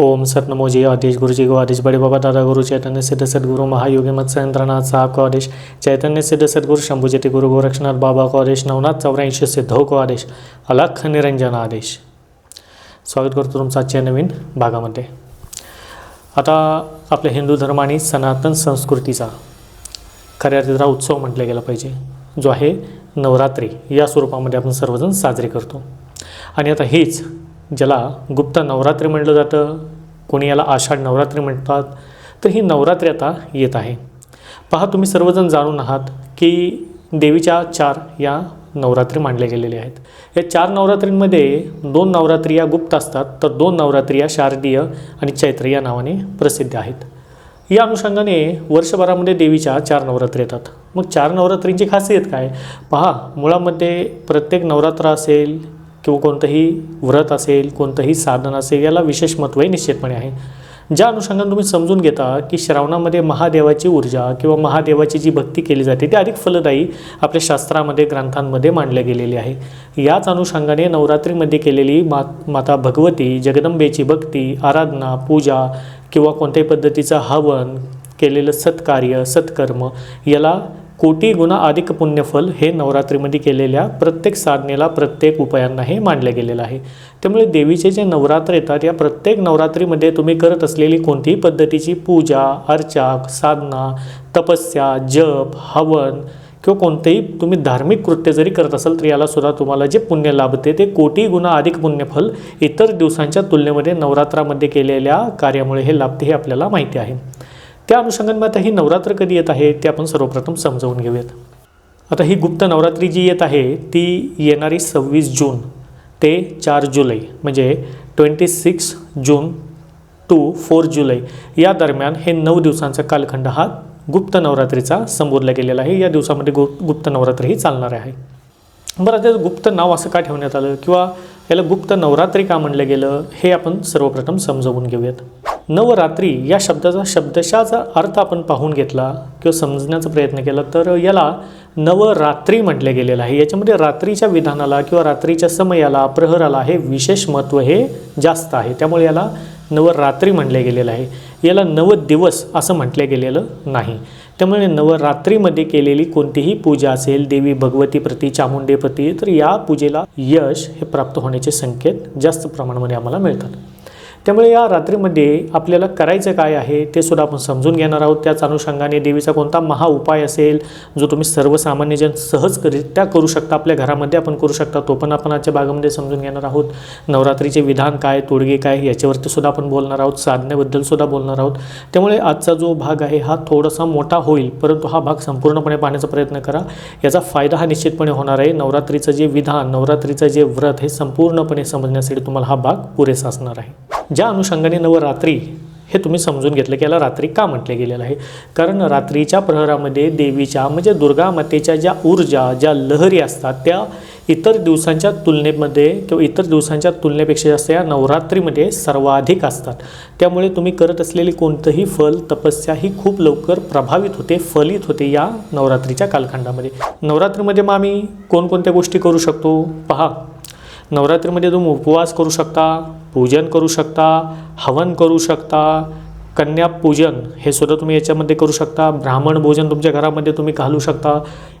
ओम सतनमोजी आदेश गुरुजी को आदेश बडे बाबा दादा गुरु चैतन्य सिद्ध सदगुरु महायोगी मत्स्येंद्रनाथ साहब को आदेश चैतन्य सिद्ध सद्गुरु शंभुजती गुरु गोरक्षनाथ बाबा को आदेश नवनाथ चौऱ्याऐंशी सिद्धो को आदेश अलख निरंजन आदेश। स्वागत करतो तुमचं आजच्या नवीन भागामध्ये। आता आपल्या हिंदू धर्म आणि सनातन संस्कृतीचा खऱ्या अर्थाचा उत्सव म्हटला गेला पाहिजे जो आहे नवरात्री या स्वरूपामध्ये आपण सर्वजण साजरे करतो. आणि आता हेच ज्याला गुप्त नवरात्री म्हटलं जातं कोणी याला आषाढ नवरात्री म्हणतात तर ही नवरात्री आता येत आहे. पहा तुम्ही सर्वजण जाणून आहात की देवीच्या चार या नवरात्री मांडल्या गेलेल्या आहेत. या चार नवरात्रींमध्ये दोन नवरात्री या गुप्त असतात तर दोन नवरात्री या शारदीय आणि चैत्र या नावाने प्रसिद्ध आहेत. या अनुषंगाने वर्षभरामध्ये देवीच्या चार नवरात्री येतात. मग चार नवरात्रींची खासियत काय? पहा मुळामध्ये प्रत्येक नवरात्र असेल किंवा कोणतंही व्रत असेल कोणतंही साधन असेल याला विशेष महत्त्वही निश्चितपणे आहे. ज्या अनुषंगाने तुम्ही समजून घेता की श्रावणामध्ये महादेवाची ऊर्जा किंवा महादेवाची जी भक्ती केली जाते ती अधिक फलदायी आपल्या शास्त्रामध्ये ग्रंथांमध्ये मांडले गेलेली आहे. याच अनुषंगाने नवरात्रीमध्ये केलेली मा माता भगवती जगदंबेची भक्ती आराधना पूजा किंवा कोणत्याही पद्धतीचं हवन केलेलं सत्कार्य सत्कर्म याला कोटी गुणा अधिक पुण्यफल हे नवरात्रीमध्ये केलेल्या प्रत्येक साधनेला प्रत्येक उपायांना हे मांडलं गेलेलं आहे. त्यामुळे देवीचे जे नवरात्र येतात या प्रत्येक नवरात्रीमध्ये तुम्ही करत असलेली कोणतीही पद्धतीची पूजा अर्चा साधना तपस्या जप हवन किंवा कोणतेही तुम्ही धार्मिक कृत्य जरी करत असाल तर याला सुद्धा तुम्हाला जे पुण्य लाभते ते कोटी गुणा अधिक पुण्यफल इतर दिवसांच्या तुलनेमध्ये नवरात्रामध्ये केलेल्या कार्यामुळे हे लाभते हे आपल्याला माहिती आहे. त्या अनुषंगाने आता ही नवरात्र कधी येत आहे ते आपण सर्वप्रथम समजावून घेऊयात. आता ही गुप्त नवरात्री जी येत आहे ती येणारी सव्वीस जून ते चार जुलै म्हणजे twenty six June to four July या दरम्यान हे नऊ दिवसांचा कालखंड हा गुप्त नवरात्रीचा संबोधला गेलेला आहे. या दिवसामध्ये गु गुप्त नवरात्री ही चालणार आहे. बरं त्याचं गुप्त नाव असं का ठेवण्यात आलं? किंवा याला गुप्त नवरात्री का म्हणलं गेलं? हे आपण सर्वप्रथम समजवून घेऊयात. नवरात्री या शब्दाचा शब्दशाचा अर्थ आपण पाहून घेतला किंवा समजण्याचा प्रयत्न केला तर याला नवरात्री म्हटलं गेलेलं आहे. याच्यामध्ये रात्रीच्या विधानाला किंवा रात्रीच्या समयाला प्रहराला हे विशेष महत्त्व हे जास्त आहे. त्यामुळे याला नवरात्री म्हटले गेलेलं आहे. याला नवदिवस असं म्हटलं गेलेलं नाही. त्यामुळे नवरात्रीमध्ये केलेली कोणतीही पूजा असेल देवी भगवतीप्रती चामुंडेप्रती तर या पूजेला यश हे प्राप्त होण्याचे संकेत जास्त प्रमाणामध्ये आम्हाला मिळतात. त्यामुळे या रात्रीमध्ये आपल्याला करायचं काय आहे ते सुद्धा आपण समजून घेणार आहोत. त्याच अनुषंगाने देवीचा कोणता महा उपाय असेल जो तुम्ही सर्वसामान्यजन सहजरित्या करू शकता आपल्या घरामध्ये आपण करू शकता तो पण आपण आजच्या भागामध्ये समजून घेणार आहोत. नवरात्रीचे विधान काय तोडगे काय याच्यावरती सुद्धा आपण बोलणार आहोत. साधनेबद्दल सुद्धा बोलणार आहोत. त्यामुळे आजचा जो भाग आहे हा थोडासा मोठा होईल परंतु हा भाग संपूर्णपणे पाहण्याचा प्रयत्न करा. याचा फायदा हा निश्चितपणे होणार आहे. नवरात्रीचं जे विधान नवरात्रीचं जे व्रत हे संपूर्णपणे समजण्यासाठी तुम्हाला हा भाग पुरेसा असणार आहे. ज्या अनुषंगाने नवरात्री हे तुम्ही समजून घेतलं की याला रात्री का म्हटले गेलेलं आहे? कारण रात्रीच्या प्रहरामध्ये देवीच्या म्हणजे दुर्गा मातेच्या ज्या ऊर्जा ज्या लहरी असतात त्या इतर दिवसांच्या तुलनेमध्ये किंवा इतर दिवसांच्या तुलनेपेक्षा जास्त या नवरात्रीमध्ये सर्वाधिक असतात. त्यामुळे तुम्ही करत असलेली कोणतंही फल तपस्या ही खूप लवकर प्रभावित होते फलित होते या नवरात्रीच्या कालखंडामध्ये. नवरात्रीमध्ये मग आम्ही कोणकोणत्या गोष्टी करू शकतो? पहा नवरात्रीमध्ये तुम्ही उपवास करू शकता पूजन करू शकता हवन करू शकता कन्यापूजन हे सुद्धा तुम्ही याच्यामध्ये करू शकता ब्राह्मण भोजन तुमच्या घरामध्ये तुम्ही घालू शकता.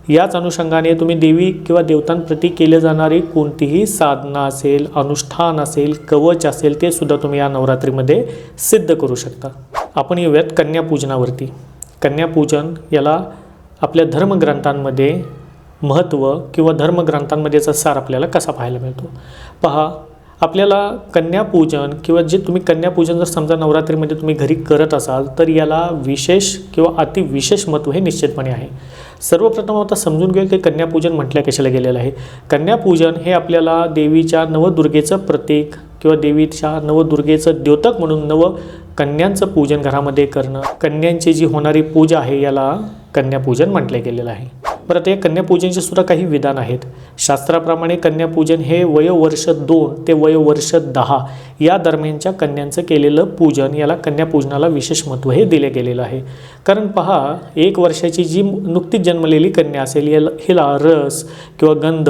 याच अनुषंगाने तुम्ही देवी किंवा देवतांप्रती केले जाणारी कोणतीही साधना असेल अनुष्ठान असेल कवच असेल ते सुद्धा तुम्ही या नवरात्रीमध्ये सिद्ध करू शकता. आपण येऊयात कन्यापूजनावरती कन्यापूजन याला आपल्या धर्मग्रंथांमध्ये महत्त्व किंवा धर्मग्रंथांमध्येचा सार आपल्याला कसा पाहायला मिळतो? पहा आपल्याला कन्यापूजन किंवा जे तुम्ही कन्यापूजन जर समजा नवरात्रीमध्ये तुम्ही घरी करत असाल तर याला विशेष किंवा अतिविशेष महत्त्व हे निश्चितपणे आहे. सर्वप्रथम आता समजून घेऊ की कन्यापूजन म्हटल्या कशाला गेलेलं आहे. कन्यापूजन हे आपल्याला देवीच्या नवदुर्गेचं प्रतीक किंवा देवीच्या नवदुर्गेचं द्योतक म्हणून नव कन्यांचं पूजन घरामध्ये करणं कन्यांची जी होणारी पूजा आहे याला कन्यापूजन म्हटलं गेलेलं आहे. परत या कन्यापूजनचे सुद्धा काही विधान आहेत. शास्त्राप्रमाणे कन्यापूजन हे वयोवर्ष दोन ते वयोवर्ष दहा या दरम्यानच्या कन्यांचं केलेलं पूजन याला कन्यापूजनाला विशेष महत्त्व हे दिले गेलेलं आहे. कारण पहा एक वर्षाची जी नुकतीच जन्मलेली कन्या असेल याला हिला रस किंवा गंध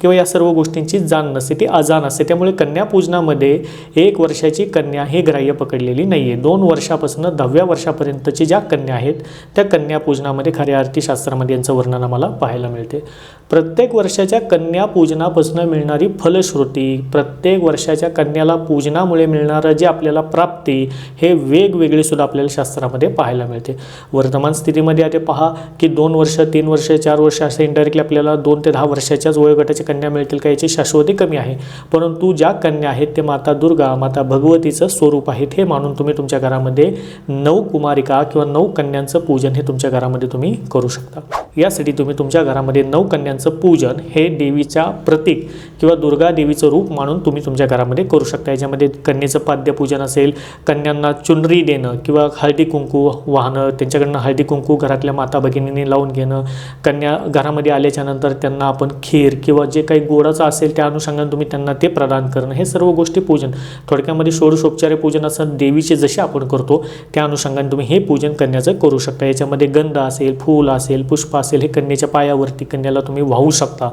किंवा या सर्व गोष्टींची जाण नसते ती अजाण असते. त्यामुळे कन्यापूजनामध्ये एक वर्षाची कन्या ही ग्राह्य पकडलेली नाही आहे दोन वर्षापासून दहाव्या वर्षापर्यंतची ज्या कन्या आहेत त्या कन्यापूजनामध्ये खऱ्या अर्थी शास्त्रामध्ये यांचं वर्णन आम्हाला पाहायला मिळते. प्रत्येक वर्षाच्या कन्या पूजनापासून मिळणारी फलश्रुती प्रत्येक वर्षाच्या कन्याला पूजनामुळे मिळणारं जे आपल्याला प्राप्ती हे वेगवेगळे सुद्धा आपल्याला शास्त्रामध्ये पाहायला मिळते. वर्तमान स्थितीमध्ये आता पहा की दोन वर्ष तीन वर्ष चार वर्ष असे इंडायरेक्टली आपल्याला दोन ते दहा वर्षाच्याच वयोगटाच्या कन्या मिळतील का याची शाश्वती कमी आहे. परंतु ज्या कन्या आहेत ते माता दुर्गा माता भगवतीचं स्वरूप आहेत हे मानून तुम्ही तुमच्या घरामध्ये नऊ कुमारिका किंवा नऊ कन्यांचं पूजन हे तुमच्या घरामध्ये तुम्ही करू शकता. यासाठी तुम्ही तुम्ही तुमच्या घरामध्ये नऊ कन्यांचं पूजन हे देवीच्या प्रतीक किंवा दुर्गा देवीचं रूप मानून तुम्ही तुमच्या घरामध्ये करू शकता. याच्यामध्ये कन्येचं पाद्यपूजन असेल कन्यांना चुनरी देणं किंवा हळदी कुंकू वाहणं त्यांच्याकडनं हळदी कुंकू घरातल्या माता भगिनींनी लावून घेणं. कन्या घरामध्ये आल्याच्यानंतर त्यांना आपण खीर किंवा जे काही गोडाचं असेल त्या अनुषंगाने तुम्ही त्यांना ते प्रदान करणं. हे सर्व गोष्टी पूजन. थोडक्यामध्ये षोडशोपचारे पूजन असं देवीचे जसे आपण करतो त्या अनुषंगाने तुम्ही हे पूजन कन्याचं करू शकता. याच्यामध्ये गंध असेल फूल असेल पुष्प असेल हे कन्याच्या पायावरती कन्याला तुम्ही वाहू शकता.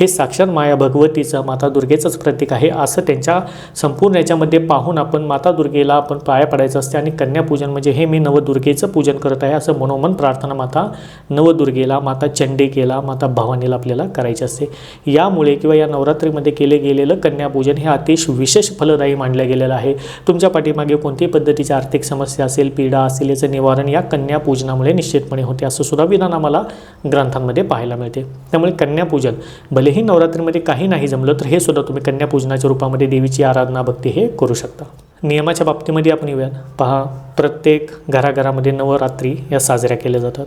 हे साक्षात माया भगवतीचं माता दुर्गेचंच प्रतीक आहे असं त्यांच्या संपूर्ण याच्यामध्ये पाहून आपण माता दुर्गेला आपण पाया पडायचं असते आणि कन्यापूजन म्हणजे हे मी नवदुर्गेचं पूजन करत आहे असं मनोमन प्रार्थना माता नवदुर्गेला माता चंडिकेला माता भवानीला आपल्याला करायची असते. यामुळे किंवा या नवरात्रीमध्ये केले गेलेलं कन्यापूजन हे अतिशय विशेष फलदायी मानलं गेलेलं आहे. तुमच्या पाठीमागे कोणत्याही पद्धतीची आर्थिक समस्या असेल पीडा असेल याचं निवारण या कन्यापूजनामुळे निश्चितपणे होते असं सुद्धा विधान आम्हाला ग्रंथांमध्ये पाहायला मिळते. त्यामुळे कन्यापूजन भलेही नवरात्रीमध्ये काही नाही जमलं तर हे सुद्धा तुम्ही कन्यापूजनाच्या रूपामध्ये देवीची आराधना भक्ती हे करू शकता. नियमाच्या बाबतीमध्ये आपण येऊया पहा प्रत्येक घराघरामध्ये नवरात्री या साजऱ्या केल्या जातात.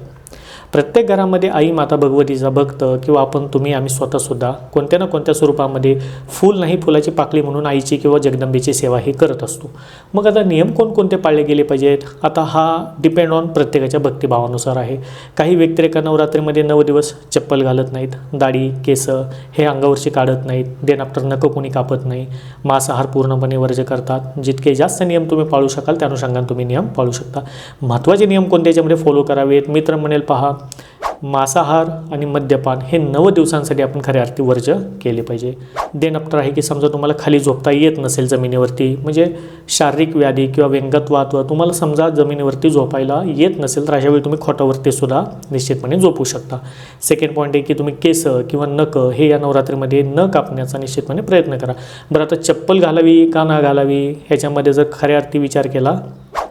प्रत्येक घरामध्ये आई माता भगवतीचा भक्त किंवा आपण तुम्ही आम्ही स्वतःसुद्धा कोणत्या ना कोणत्या स्वरूपामध्ये फूल नाही फुलाची पाकळी म्हणून आईची किंवा जगदंबेची सेवा ही करत असतो. मग आता नियम कोणकोणते पाळले गेले पाहिजेत? आता हा डिपेंड ऑन प्रत्येकाच्या भक्तिभावानुसार आहे. काही व्यक्ती एका नवरात्रीमध्ये नऊ दिवस चप्पल घालत नाहीत दाढी केस हे अंगावरची काढत नाहीत देन आफ्टर नकं कोणी कापत नाही मांसाहार पूर्णपणे वर्ज करतात. जितके जास्त नियम तुम्ही पाळू शकाल त्या अनुषंगाने तुम्ही नियम पाळू शकता. महत्त्वाचे नियम कोणत्याच्यामध्ये फॉलो करावेत? मित्र म्हणेल पहा मांसाहार आणि मद्यपान हे नऊ दिवसांसाठी आपण खऱ्या अर्थी वर्ज केले पाहिजे. देन आफ्टर आहे की समजा तुम्हाला खाली झोपता येत नसेल जमिनीवरती म्हणजे शारीरिक व्याधी किंवा व्यंगत्वात्व तुम्हाला समजा जमिनीवरती झोपायला येत नसेल तर अशावेळी तुम्ही खोटावरती सुद्धा निश्चितपणे झोपू शकता. सेकंड पॉईंट आहे की तुम्ही केस किंवा नकं हे या नवरात्रीमध्ये न कापण्याचा निश्चितपणे प्रयत्न करा. बरं आता चप्पल घालावी का ना घालावी ह्याच्यामध्ये जर खऱ्या अर्थी विचार केला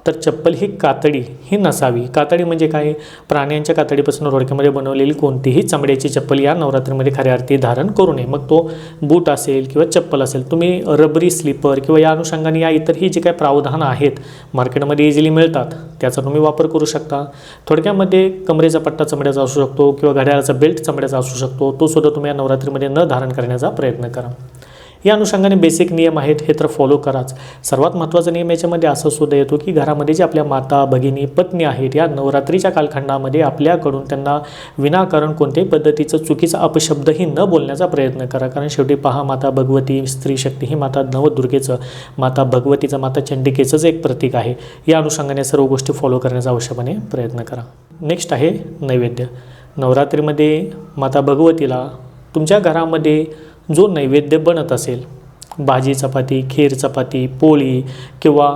तर चप्पल ही कातडी ही नसावी. कातडी म्हणजे काय? प्राण्यांच्या कातडीपासून रोडक्यामध्ये बनवलेली कोणतीही चमड्याची चप्पल या नवरात्रीमध्ये खऱ्या अर्थी धारण करू नये. मग तो बूट असेल किंवा चप्पल असेल तुम्ही रबरी स्लीपर किंवा या अनुषंगाने या इतरही जे काही प्रावधानं आहेत मार्केटमध्ये इझिली मिळतात त्याचा तुम्ही वापर करू शकता. थोडक्यामध्ये कमरेचा पट्टा चमड्याचा असू शकतो किंवा घड्याळाचा बेल्ट चमड्याचा असू शकतो तो सुद्धा तुम्ही या नवरात्रीमध्ये न धारण करण्याचा प्रयत्न करा. या अनुषंगाने बेसिक नियम आहेत हे तर फॉलो कराच. सर्वात महत्त्वाचा नियम याच्यामध्ये असं सुद्धा येतो की घरामध्ये जे आपल्या माता भगिनी पत्नी आहेत या नवरात्रीच्या कालखंडामध्ये आपल्याकडून त्यांना विनाकारण कोणत्याही पद्धतीचं चुकीचा अपशब्दही न बोलण्याचा प्रयत्न करा. कारण शेवटी पहा माता भगवती स्त्री शक्ती ही माता नवदुर्गेचं माता भगवतीचं माता चंडिकेचंच एक प्रतीक आहे. या अनुषंगाने सर्व गोष्टी फॉलो करण्याचा आवश्यकपणे प्रयत्न करा. नेक्स्ट आहे नैवेद्य. नवरात्रीमध्ये माता भगवतीला तुमच्या घरामध्ये जो नैवेद्य बनत असेल भाजी चपाती खीर चपाती पोळी किंवा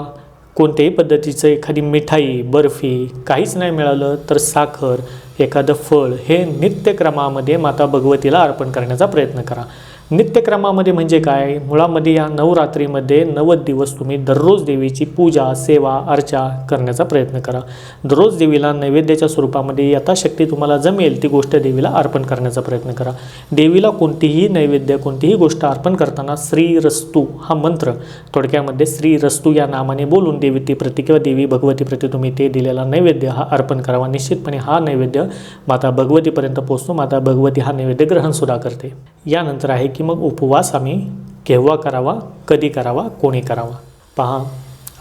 कोणत्याही पद्धतीचं एखादी मिठाई बर्फी काहीच नाही मिळालं तर साखर एखादं फळ हे नित्यक्रमामध्ये माता भगवतीला अर्पण करण्याचा प्रयत्न करा. नित्यक्रमामध्ये म्हणजे काय? मुळामध्ये या नवरात्रीमध्ये नव्वद दिवस तुम्ही दररोज देवीची पूजा सेवा अर्चा करण्याचा प्रयत्न करा. दररोज देवीला नैवेद्याच्या स्वरूपामध्ये यथाशक्ती तुम्हाला जमेल ती गोष्ट देवीला अर्पण करण्याचा प्रयत्न करा. देवीला कोणतीही नैवेद्य कोणतीही गोष्ट अर्पण करताना श्रीरस्तू हा मंत्र थोडक्यामध्ये श्रीरस्तू या नामाने बोलून देवी ती प्रती किंवा देवी भगवती प्रती तुम्ही ते दिलेला नैवेद्य हा अर्पण करावा. निश्चितपणे हा नैवेद्य माता भगवतीपर्यंत पोहोचतो. माता भगवती हा नैवेद्य ग्रहणसुद्धा करते. यानंतर आहे की मग उपवास आम्ही केव्हा करावा कधी करावा कोणी करावा? पहा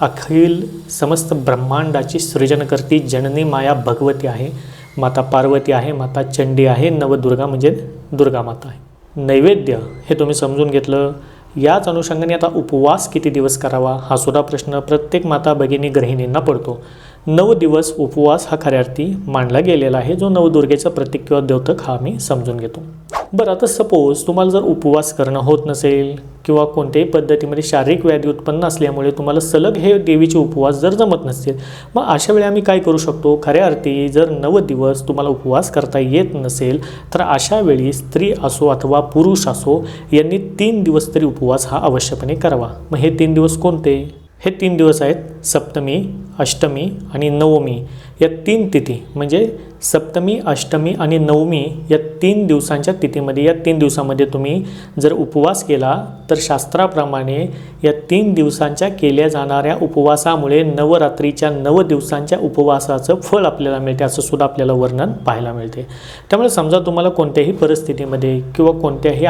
अखिल समस्त ब्रह्मांडाची सृजनकर्ती जननी माया भगवती आहे माता पार्वती आहे माता चंडी आहे नवदुर्गा म्हणजे दुर्गा माता आहे. नैवेद्य हे तुम्ही समजून घेतलं. याच अनुषंगाने आता उपवास किती दिवस करावा हा सुद्धा प्रश्न प्रत्येक माता भगिनी गृहिणींना पडतो. नऊ दिवस उपवास हा खऱ्या अर्थी मांडला गेलेला आहे जो नवदुर्गेचा प्रतीक किंवा द्योतक हा आम्ही समजून घेतो. बरं आता सपोज तुम्हाला जर उपवास करणं होत नसेल किंवा कोणत्याही पद्धतीमध्ये शारीरिक व्याधी उत्पन्न असल्यामुळे तुम्हाला सलग हे देवीचे उपवास जर जमत नसतील मग अशा वेळी आम्ही काय करू शकतो? खऱ्या अर्थी जर नव दिवस तुम्हाला उपवास करता येत नसेल तर अशा वेळी स्त्री असो अथवा पुरुष असो यांनी तीन दिवस तरी उपवास हा अवश्यपणे करावा. मग हे तीन दिवस कोणते? हे तीन दिवस आहेत सप्तमी अष्टमी आणि नवमी. या तीन तिथी म्हणजे सप्तमी अष्टमी आणि नवमी या तीन दिवसांच्या तिथीमध्ये या तीन दिवसामध्ये तुम्ही जर उपवास केला तर शास्त्राप्रमाणे या तीन दिवसांच्या केल्या जाणाऱ्या उपवासामुळे नवरात्रीच्या नव दिवसांच्या उपवासाचं फळ आपल्याला मिळते असं सुद्धा आपल्याला वर्णन पाहायला मिळते. त्यामुळे समजा तुम्हाला कोणत्याही परिस्थितीमध्ये किंवा कोणत्याही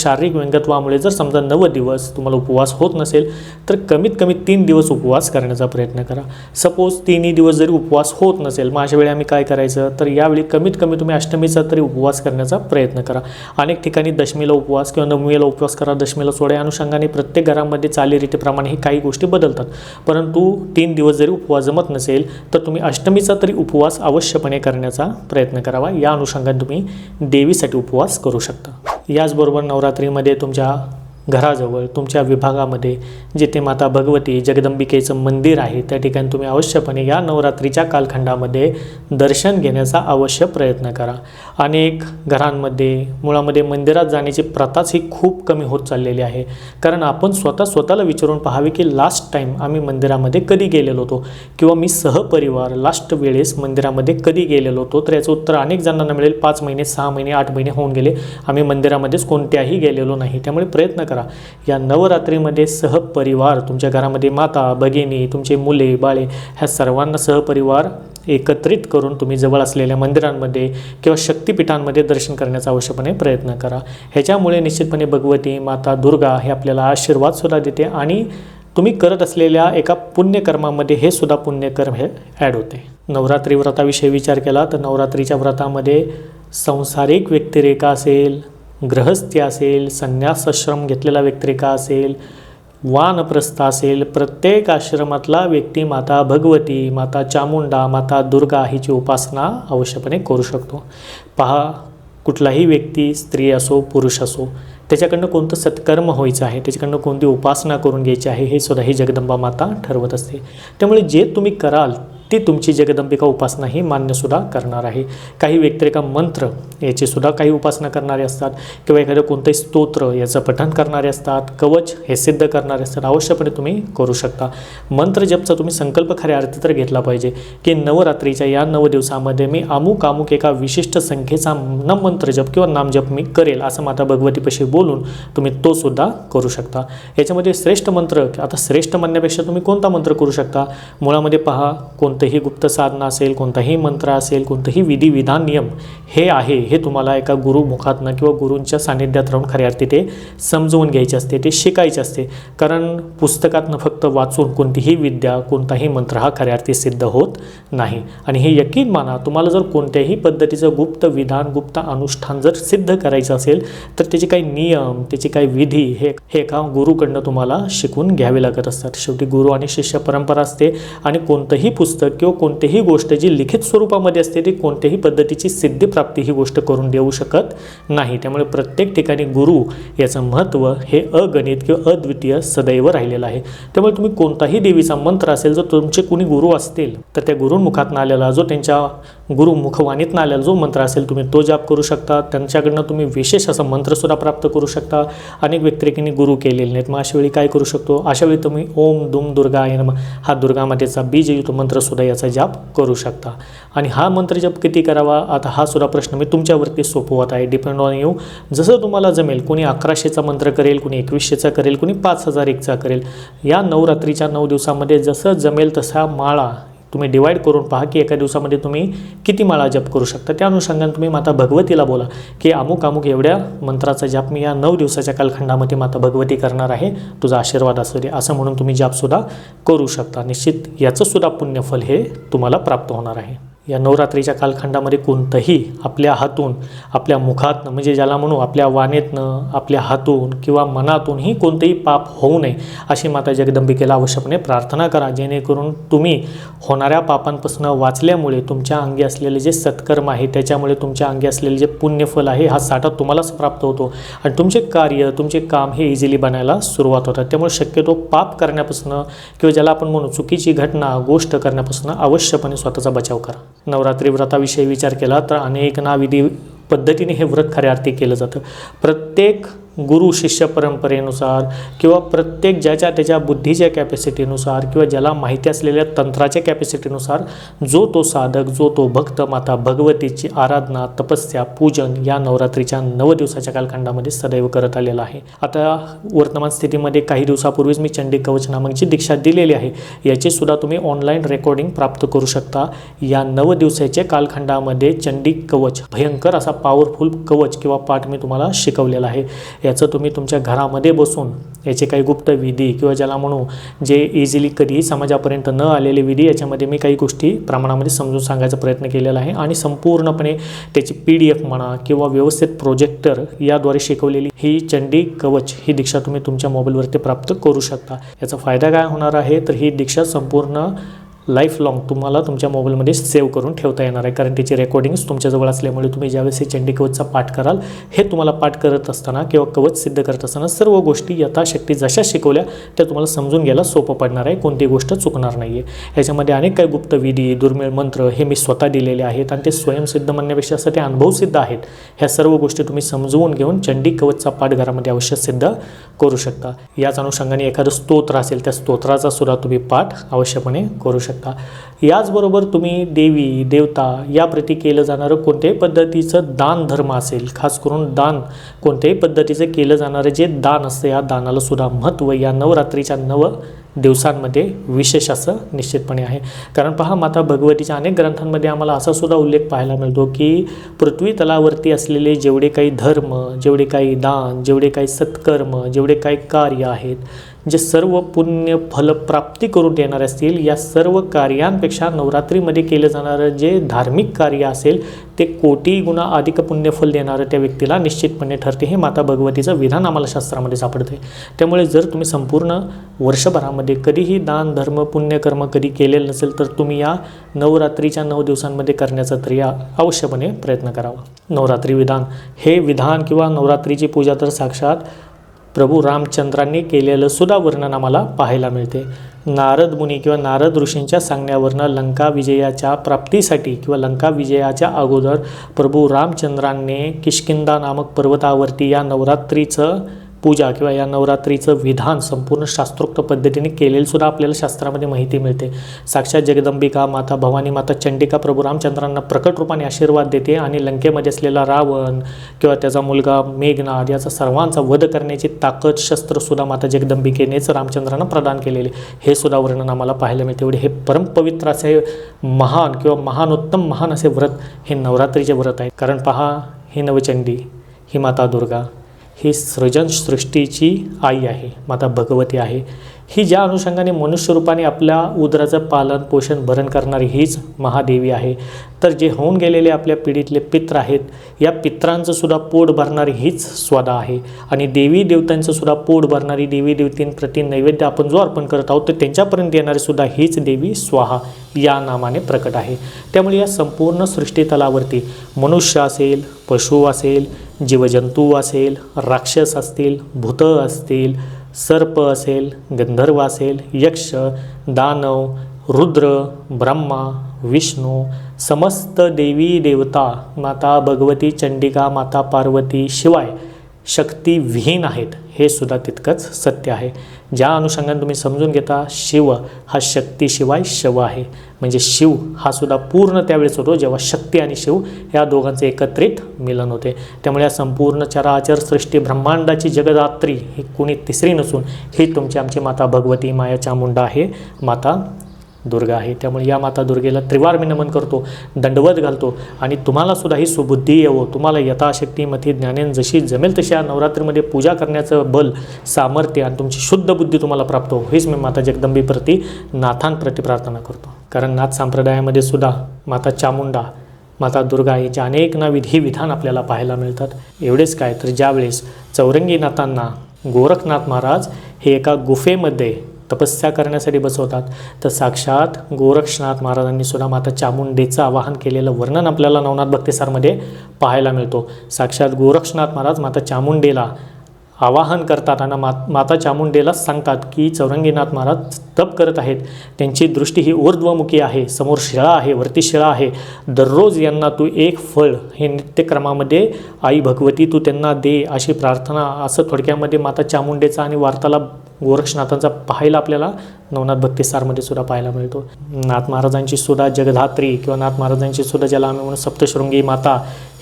शारीरिक व्यंगत्वामुळे जर समजा नव दिवस तुम्हाला उपवास होत नसेल तर कमीत कमी तीन दिवस उपवास करण्याचा प्रयत्न करा. सपोज तिन्ही दिवस जरी उपवास होत नसेल मग अशा वेळी आम्ही काय करायचं? करायचं तर यावेळी कमीत कमी तुम्ही अष्टमीचा तरी उपवास करण्याचा प्रयत्न करा. अनेक ठिकाणी दशमीला उपवास किंवा नवमीला उपवास करा दशमीला सोडा. या अनुषंगाने प्रत्येक घरामध्ये चालीरीतीप्रमाणे ही काही गोष्टी बदलतात. परंतु तीन दिवस जरी उपवास जमत नसेल तर तुम्ही अष्टमीचा तरी उपवास अवश्यपणे करण्याचा प्रयत्न करावा. या अनुषंगाने तुम्ही देवीसाठी उपवास करू शकता. याचबरोबर नवरात्रीमध्ये तुमच्या घराजवळ तुमच्या विभागामध्ये जिथे माता भगवती जगदंबिकेचं मंदिर आहे त्या ठिकाणी तुम्ही अवश्यपणे या नवरात्रीच्या कालखंडामध्ये दर्शन घेण्याचा अवश्य प्रयत्न करा. अनेक घरांमध्ये मुळामध्ये मंदिरात जाण्याची प्रथाच ही खूप कमी होत चाललेली आहे. कारण आपण स्वतः स्वतःला विचारून पाहावे की लास्ट टाईम आम्ही मंदिरामध्ये कधी गेलेलो होतो किंवा मी सहपरिवार लास्ट वेळेस मंदिरामध्ये कधी गेलेलो होतो तर याचं उत्तर अनेक जणांना मिळेल. पाच महिने सहा महिने आठ महिने होऊन गेले. आम्ही मंदिरामध्येच कोणत्याही गेलेलो नाही. त्यामुळे प्रयत्न करा. या नवरात्रीमध्ये सहपरिवार तुमच्या घरामध्ये माता भगिनी तुमचे मुले बाळे ह्या सर्वांना सहपरिवार एकत्रित करून तुम्ही जवळ असलेल्या मंदिरांमध्ये किंवा शक्तिपीठांमध्ये दर्शन करण्याचा आवश्यकपणे प्रयत्न करा. ह्याच्यामुळे निश्चितपणे भगवती माता दुर्गा हे आपल्याला आशीर्वादसुद्धा देते आणि तुम्ही करत असलेल्या एका पुण्यकर्मामध्ये हे सुद्धा पुण्यकर्म हे ॲड होते. नवरात्री व्रताविषयी विचार केला तर नवरात्रीच्या व्रतामध्ये संसारिक व्यक्तिरेखा असेल गृहस्थी असेल संन्यासाश्रम घेतलेला व्यक्तिरेखा असेल वानप्रस्थ असेल प्रत्येक आश्रमातला व्यक्ती माता भगवती माता चामुंडा माता दुर्गा हिची उपासना अवश्यपणे करू शकतो. पहा कुठलाही व्यक्ती स्त्री असो पुरुष असो त्याच्याकडनं कोणतं सत्कर्म व्हायचं आहे त्याच्याकडनं कोणती उपासना करून घ्यायची आहे हे सुद्धा ही जगदंबा माता ठरवत असते. त्यामुळे जे तुम्ही कराल ती तुमची जगदंबिका उपासना ही मान्यसुद्धा करणार आहे. काही व्यक्तिरेखा मंत्र याची सुद्धा काही उपासना करणारे असतात किंवा एखादं कोणतंही स्तोत्र याचं पठण करणारे असतात कवच हे सिद्ध करणारे असतात अवश्यपणे तुम्ही करू शकता. मंत्र जपचा तुम्ही संकल्प खऱ्या अर्थी तर घेतला पाहिजे की नवरात्रीच्या या नऊ दिवसामध्ये मी अमुक अमुक एका विशिष्ट संख्येचा न मंत्रजप किंवा नामजप मी करेल असं माता भगवतीपाशी बोलून तुम्ही तो सुद्धा करू शकता. याच्यामध्ये श्रेष्ठ मंत्र आता श्रेष्ठ म्हणण्यापेक्षा तुम्ही कोणता मंत्र करू शकता? मुळामध्ये पहा कोणतंही गुप्त साधना असेल कोणताही मंत्र असेल कोणतंही विधी विधान नियम हे आहे हे तुम्हाला एका गुरुमुखातनं किंवा गुरूंच्या सानिध्यात राहून खऱ्या अर्थी ते समजवून घ्यायचे असते ते शिकायचे असते. कारण पुस्तकातनं फक्त वाचून कोणतीही विद्या कोणताही मंत्र हा खऱ्या अर्थी सिद्ध होत नाही. आणि हे यकीन माना तुम्हाला जर कोणत्याही पद्धतीचं गुप्त विधान गुप्त अनुष्ठान जर सिद्ध करायचं असेल तर त्याचे काही नियम त्याची काही विधी हे हे एका गुरुकडनं तुम्हाला शिकून घ्यावे लागत असतात. शेवटी गुरु आणि शिष्य परंपरा असते आणि कोणतंही पुस्तक किंवा कोणतीही गोष्ट जी लिखित स्वरूपामध्ये असते ती कोणत्याही पद्धतीची सिद्धिप्राप्ती ही गोष्ट करून देऊ शकत नाही. त्यामुळे प्रत्येक ठिकाणी गुरु याचं महत्त्व हे अगणित किंवा अद्वितीय सदैव राहिलेलं आहे. त्यामुळे तुम्ही कोणताही देवीचा मंत्र असेल जर तुमचे कुणी गुरु असतील तर त्या गुरुमुखातनं आलेला जो त्यांच्या गुरुमुखवाणीतनं आलेला जो मंत्र असेल तुम्ही तो जाप करू शकता. त्यांच्याकडनं तुम्ही विशेष असा मंत्रसुद्धा प्राप्त करू शकता. अनेक व्यक्तिरेकींनी गुरु केलेले नाहीत. मग अशा वेळी काय करू शकतो? अशावेळी तुम्ही ओम दुम दुर्गा आहे हा दुर्गा मातेचा बीजयुक्त सुद्धा याचा जाप करू शकता. आणि हा मंत्र जप किती करावा? आता हा सुद्धा प्रश्न मी तुमच्यावरती सोपवत आहे. डिपेंड ऑन यू जसं तुम्हाला जमेल कोणी अकराशेचा मंत्र करेल कोणी एकवीसशेचा करेल कोणी पाच हजार एकचा करेल. या नवरात्रीच्या नऊ दिवसामध्ये जसं जमेल तसा माळा तुम्ही डिवाईड करून पहा की एका दिवसामध्ये तुम्ही किती माळा जप करू शकता. त्या अनुषंगाने तुम्ही माता भगवतीला बोला की अमुक अमुक एवढ्या मंत्राचा जाप मी या नऊ दिवसाच्या कालखंडामध्ये माता भगवती करणार आहे. तुझा आशीर्वाद असू दे असं म्हणून तुम्ही जापसुद्धा करू शकता. निश्चित याचंसुद्धा पुण्यफल हे तुम्हाला प्राप्त होणार आहे. या नवरात्रीच्या कालखंडामध्ये कोणतंही आपल्या हातून आपल्या मुखातनं म्हणजे ज्याला म्हणू आपल्या वाणेतनं आपल्या हातून किंवा मनातूनही कोणतेही पाप होऊ नये अशी माता जगदंबिकेला आवश्यकपणे प्रार्थना करा. जेणेकरून तुम्ही होणाऱ्या पापांपासून वाचल्यामुळे तुमच्या अंगी असलेले जे सत्कर्म आहे त्याच्यामुळे तुमच्या अंगी असलेले जे पुण्यफल आहे हा साठा तुम्हालाच प्राप्त होतो. आणि तुमचे कार्य तुमचे काम हे इझिली बनायला सुरुवात होतात. त्यामुळे शक्यतो पाप करण्यापासून किंवा ज्याला आपण म्हणू चुकीची घटना गोष्ट करण्यापासून अवश्यपणे स्वतःचा बचाव करा. नवरात्री व्रताविषयी विचार केला तर अनेक नाविधी पद्धतीने हे व्रत खऱ्या अर्थी केलं जातं. प्रत्येक गुरु शिष्य परंपरेनुसार किंवा प्रत्येक ज्याच्या त्याच्या बुद्धीच्या कॅपॅसिटीनुसार किंवा ज्याला माहिती असलेल्या तंत्राच्या कॅपॅसिटीनुसार जो तो साधक जो तो भक्त माता भगवतीची आराधना तपस्या पूजन या नवरात्रीच्या नव दिवसाच्या कालखंडामध्ये सदैव करत आलेला आहे. आता वर्तमान स्थितीमध्ये काही दिवसापूर्वीच मी चंडी कवच नामकची दीक्षा दिलेली आहे. याची सुद्धा तुम्ही ऑनलाईन रेकॉर्डिंग प्राप्त करू शकता. या नव दिवसाच्या कालखंडामध्ये चंडी कवच भयंकर असा पॉवरफुल कवच किंवा पाठ मी तुम्हाला शिकवलेला आहे. याचं तुम्ही तुमच्या घरामध्ये बसून याचे काही गुप्त विधी किंवा ज्याला म्हणू जे इझिली कधीही समाजापर्यंत न आलेले विधी याच्यामध्ये मी काही गोष्टी प्रमाणामध्ये समजून सांगायचा प्रयत्न केलेला आहे. आणि संपूर्णपणे त्याची पी डी एफ म्हणा किंवा व्यवस्थित प्रोजेक्टर याद्वारे शिकवलेली ही चंडी कवच ही दीक्षा तुम्ही तुमच्या मोबाईलवरती प्राप्त करू शकता. याचा फायदा काय होणार आहे? तर ही दीक्षा संपूर्ण लाईफ लाँग तुम्हाला तुमच्या मोबाईलमध्ये सेव्ह करून ठेवता येणार आहे. कारण त्याची रेकॉर्डिंग्स तुमच्याजवळ असल्यामुळे तुम्ही ज्यावेळेस हे चंडी कवचचा पाठ कराल हे तुम्हाला पाठ करत असताना किंवा कवच सिद्ध करत असताना सर्व गोष्टी यथाशक्ती जशा शिकवल्या त्या तुम्हाला समजून घ्यायला सोपं पडणार आहे. कोणती गोष्ट चुकणार नाही आहे याच्यामध्ये अनेक काही गुप्त विधी दुर्मिळ मंत्र हे मी स्वतः दिलेले आहेत आणि ते स्वयंसिद्ध म्हणण्यापेक्षा असं ते अनुभवसिद्ध आहेत. ह्या सर्व गोष्टी तुम्ही समजवून घेऊन चंडी कवचचा पाठ घरामध्ये अवश्य सिद्ध करू शकता. याच अनुषंगाने एखादं स्तोत्र असेल त्या स्तोत्राचा सुद्धा तुम्ही पाठ अवश्यपणे करू शकता. याचबरोबर तुम्ही देवी देवता याप्रती केलं जाणारं कोणत्याही पद्धतीचं दान धर्म असेल खास करून दान कोणत्याही पद्धतीचं केलं जाणारं जे दान असतं या दानाला सुद्धा महत्त्व या नवरात्रीच्या नव दिवसांमध्ये विशेष असं निश्चितपणे आहे. कारण पहा माता भगवतीच्या अनेक ग्रंथांमध्ये आम्हाला असा सुद्धा उल्लेख पाहायला मिळतो की पृथ्वी तलावरती असलेले जेवढे काही धर्म जेवढे काही दान जेवढे काही सत्कर्म जेवढे काही कार्य आहेत जे सर्व पुण्य फलप्राप्ती करून देणार असतील या सर्व कार्यांपेक्षा नवरात्रीमध्ये केलं जाणारं जे धार्मिक कार्य असेल ते कोटी गुणा अधिक पुण्यफल देणारं त्या व्यक्तीला निश्चितपणे ठरते. हे माता भगवतीचं विधान आम्हाला शास्त्रामध्ये सापडते त्यामुळे जर तुम्ही संपूर्ण वर्षभरामध्ये कधीही दान धर्म पुण्यकर्म कधी केलेलं नसेल तर तुम्ही या नवरात्रीच्या नऊ दिवसांमध्ये करण्याचा तरी अवश्यपणे प्रयत्न करावा. नवरात्री विधान. हे विधान किंवा नवरात्रीची पूजा तर साक्षात प्रभू रामचंद्रांनी केलेलं सुद्धा वर्णन आम्हाला पाहायला मिळते. नारद मुनी किंवा नारद ऋषींच्या सांगण्यावरनं लंका विजयाच्या प्राप्तीसाठी किंवा लंका विजयाच्या अगोदर प्रभू रामचंद्रांनी किष्किंदा नामक पर्वतावरती या नवरात्रीचं पूजा किंवा या नवरात्रीचं विधान संपूर्ण शास्त्रोक्त पद्धतीने केलेलं सुद्धा आपल्याला शास्त्रामध्ये माहिती मिळते. साक्षात जगदंबिका माता भवानी माता चंडिका प्रभू रामचंद्रांना प्रकट रूपाने आशीर्वाद देते आणि लंकेमध्ये असलेला रावण किंवा त्याचा मुलगा मेघनाद याचा सर्वांचा वध करण्याची ताकद शस्त्रसुद्धा माता जगदंबिकेनेच रामचंद्रांना प्रदान केलेले हे सुद्धा वर्णन आम्हाला पाहायला मिळते. एवढे हे परमपवित्र असे महान किंवा महानोत्तम महान असे व्रत हे नवरात्रीचे व्रत आहे. कारण पहा ही नवचंडी ही माता दुर्गा ही सृजन सृष्टीची आई आहे माता भगवती आहे. ही ज्या अनुषंगाने मनुष्यरूपाने आपल्या उदराचं पालन पोषण भरण करणारी हीच महादेवी आहे. तर जे होऊन गेलेले आपल्या पिढीतले पित्र आहेत या पित्रांचं सुद्धा पोट भरणारी हीच स्वदा आहे. आणि देवी देवतांचं सुद्धा पोट भरणारी देवी देवतींप्रती नैवेद्य आपण जो अर्पण करत आहोत तर त्यांच्यापर्यंत येणारी सुद्धा हीच देवी स्वाहा या नामाने प्रकट आहे. त्यामुळे या संपूर्ण सृष्टीतलावरती मनुष्य असेल पशु असेल जीवजंतू असेल राक्षस असतील भूतं असतील सर्प असेल गंधर्व असेल यक्ष दानव रुद्र ब्रह्मा विष्णू समस्त देवी देवता माता भगवती चंडिका माता पार्वती शिवाय शक्तिविहीन आहेत हे सुद्धा तितकंच सत्य आहे. ज्या अनुषंगाने तुम्ही समजून घेता शिव हा शक्तीशिवाय शव आहे. म्हणजे शिव हा सुद्धा पूर्ण त्यावेळेस होतो जेव्हा शक्ती आणि शिव या दोघांचे एकत्रित मिलन होते. त्यामुळे या संपूर्ण चराचर सृष्टी ब्रह्मांडाची जगदात्री ही कुणी तिसरी नसून ही तुमची आमची माता भगवती माया चामुंडा आहे माता दुर्गा आहे. त्यामुळे या माता दुर्गेला त्रिवार मी नमन करतो दंडवत घालतो आणि तुम्हाला सुद्धा ही सुबुद्धी येवो. तुम्हाला यथाशक्ती मती ज्ञानेन जशी जमेल तशी या नवरात्रीमध्ये पूजा करण्याचं बल सामर्थ्य आणि तुमची शुद्ध बुद्धी तुम्हाला प्राप्त हो हीच मी माता जगदंबीप्रती नाथांप्रती प्रार्थना करतो. कारण नाथ संप्रदायामध्ये सुद्धा माता चामुंडा माता दुर्गा याचे अनेक नाविध हे विधान आपल्याला पाहायला मिळतात. एवढेच काय तर ज्यावेळेस चौरंगीनाथांना गोरखनाथ महाराज हे एका गुफेमध्ये तपस्या करण्यासाठी बसवतात. तर साक्षात गोरक्षनाथ महाराजांनी सुद्धा माता चामुंडेचं आवाहन केलेलं वर्णन आपल्याला नवनाथ भक्तिसारमध्ये पाहायला मिळतो. साक्षात गोरक्षनाथ महाराज माता चामुंडेला आवाहन करतात आणि मा माता चामुंडेलाच सांगतात की चौरंगीनाथ महाराज तप करत आहेत. त्यांची दृष्टी ही ऊर्ध्वमुखी आहे समोर शिळा आहे वरती शिळा आहे. दररोज यांना तू एक फळ हे नित्यक्रमामध्ये आई भगवती तू त्यांना दे अशी प्रार्थना असं थोडक्यामध्ये माता चामुंडेचा आणि वार्तालाप गोरक्षनाथांचा पाहायला आपल्याला नवनाथ भक्तिसारमध्ये सुद्धा पाहायला मिळतो. नाथ महाराजांची सुद्धा जगधात्री किंवा नाथ महाराजांची सुद्धा ज्याला आम्ही म्हणून सप्तशृंगी माता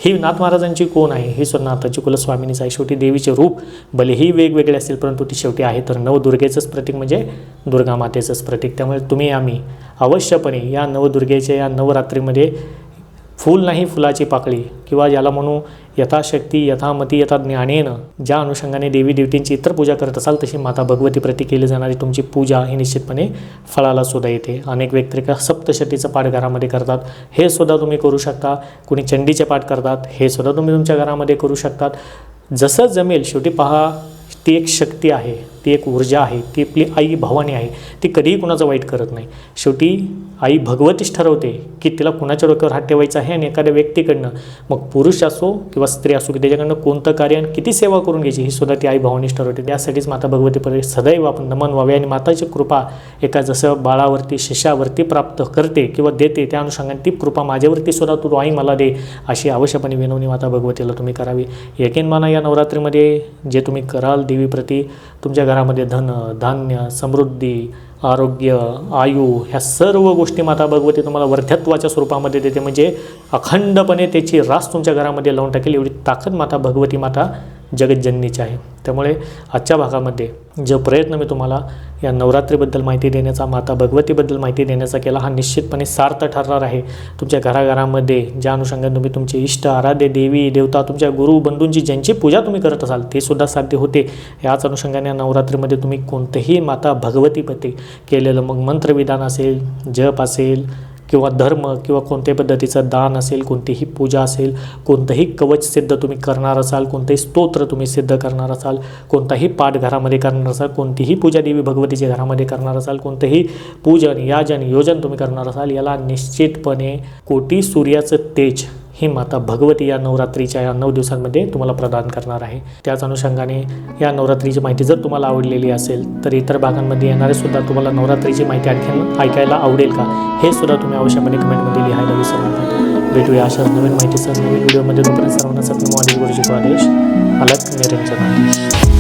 ही नाथ महाराजांची कोण आहे? ही सुद्धा नाथाची कुलस्वामिनीच आहे. शेवटी देवीचे रूप भलेही वेगवेगळे असतील परंतु ती शेवटी आहे. तर नवदुर्गेचंच प्रतीक म्हणजे दुर्गा मातेचंच प्रतीक. त्यामुळे तुम्ही आम्ही अवश्यपणे या नवदुर्गेच्या या नवरात्रीमध्ये फूल नाही फुलाची पाकळी किंवा याला म्हणू यथाशक्ती यथामती यथा ज्ञानेनं ज्या अनुषंगाने देवी देवतींची इतर पूजा करत असाल तशी माता भगवती प्रती केली जाणारी तुमची पूजा ही निश्चितपणे फळाला सुद्धा येते. अनेक व्यक्तिरेखा सप्तशतीचं पाठ घरामध्ये करतात. हे सुद्धा तुम्ही करू शकता. कुणी चंडीचे पाठ करतात हे सुद्धा तुम्ही तुमच्या घरामध्ये करू शकतात. जसं जमेल शेवटी पहा ती एक शक्ती आहे. ती एक ऊर्जा आहे ती आपली आई भवानी आहे ती कधीही कुणाचं वाईट करत नाही. शेवटी आई भगवतीच ठरवते की तिला कुणाच्या डोक्यावर हात ठेवायचा आहे आणि एखाद्या व्यक्तीकडनं मग पुरुष असो किंवा स्त्री असो की त्याच्याकडनं कोणतं कार्य आणि किती सेवा करून घ्यायची ही सुद्धा ती आई भवानीच ठरवते. त्यासाठीच माता भगवतीपर्यंत सदैव आपण नमन व्हावे आणि माताची कृपा एका जसं बाळावरती शिष्यावरती प्राप्त करते किंवा देते त्या अनुषंगाने ती कृपा माझ्यावरती सुद्धा तू आई मला दे अशी आवश्यकपणे विनवणी माता भगवतीला तुम्ही करावी. एकेन माना या नवरात्रीमध्ये जे तुम्ही कराल देवीप्रती तुमच्या घरामध्ये धन धान्य समृद्धी आरोग्य आयु ह्या सर्व गोष्टी माता भगवती तुम्हाला वर्धत्वाच्या स्वरूपामध्ये देते. म्हणजे अखंडपणे त्याची रास तुमच्या घरामध्ये लावून टाकेल. एवढी ताकद माता भगवती माता जगज्जननीचे आहे. त्यामुळे आजच्या भागामध्ये जो प्रयत्न मी तुम्हाला या नवरात्रीबद्दल माहिती देण्याचा माता भगवतीबद्दल माहिती देण्याचा केला हा निश्चितपणे सार्थ ठरणार आहे. तुमच्या घराघरामध्ये ज्या अनुषंगाने तुम्ही तुमचे इष्ट आराध्य देवी देवता तुमच्या गुरु बंधूंची ज्यांची पूजा तुम्ही करत असाल ते सुद्धा साध्य होते. याच अनुषंगाने या नवरात्रीमध्ये तुम्ही कोणतेही माता भगवतीपती केलेलं मग मंत्रविधान असेल जप असेल किंवा धर्म किंवा कोणत्याही पद्धतीचं दान असेल कोणतीही पूजा असेल कोणतंही कवच सिद्ध तुम्ही करणार असाल कोणतंही स्तोत्र तुम्ही सिद्ध करणार असाल कोणताही पाठ घरामध्ये करणार असाल कोणतीही पूजा देवी भगवतीच्या घरामध्ये करणार असाल कोणतंही पूजन याजन योजन तुम्ही करणार असाल याला निश्चितपणे कोटी सूर्याचं तेज ही माता भगवती या नवरात्रीच्या या नऊ दिवसांमध्ये तुम्हाला प्रदान करणार आहे. त्याच अनुषंगाने या नवरात्रीची माहिती जर तुम्हाला आवडलेली असेल तर इतर भागांमध्ये येणारे सुद्धा तुम्हाला नवरात्रीची माहिती आणखी ऐकायला आवडेल का? हे सुद्धा तुम्ही अवश्यपणे कमेंटमध्ये लिहायला विसरू नका. भेटूया अशाच नवीन माहितीसह नवीन व्हिडिओमध्ये. तोपर्यंत सर्वांना सत्य मॉडेल गुरुजी आदेश. अलग निरंजन आदेश.